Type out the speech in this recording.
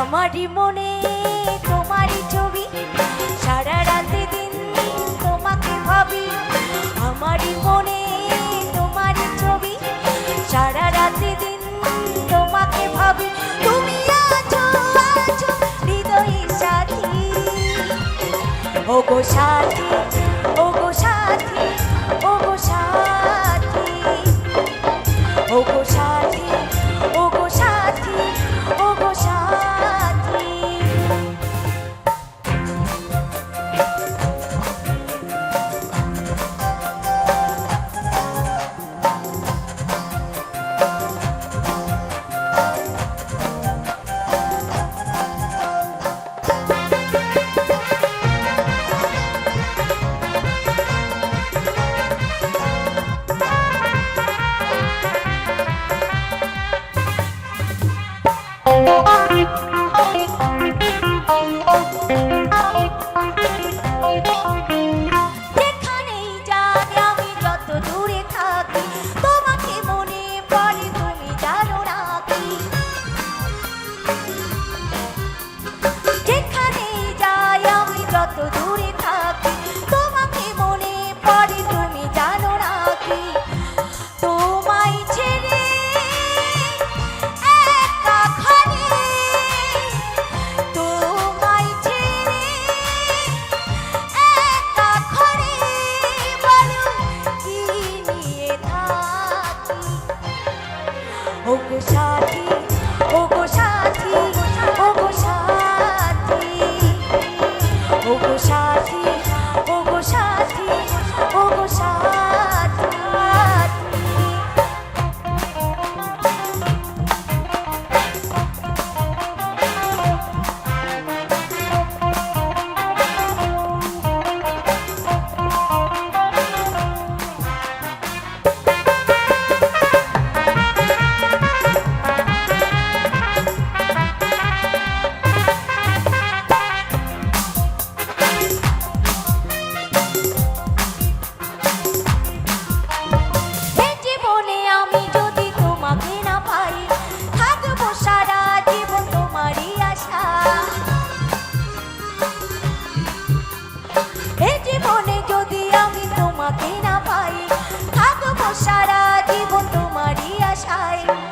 আমারই মনে, তোমারই ছবি, সারা রাতে দিন তোমাকে ভাবি। আমারই মনে, তোমারই ছবি, সারা রাতে দিন তোমাকে ভাবি। তুমি আছো আছো হৃদয়ের সাথী। ও গো সাথী, ও তোমাকে না পাই। থাকব সারা জীবন তোমারই আশায়।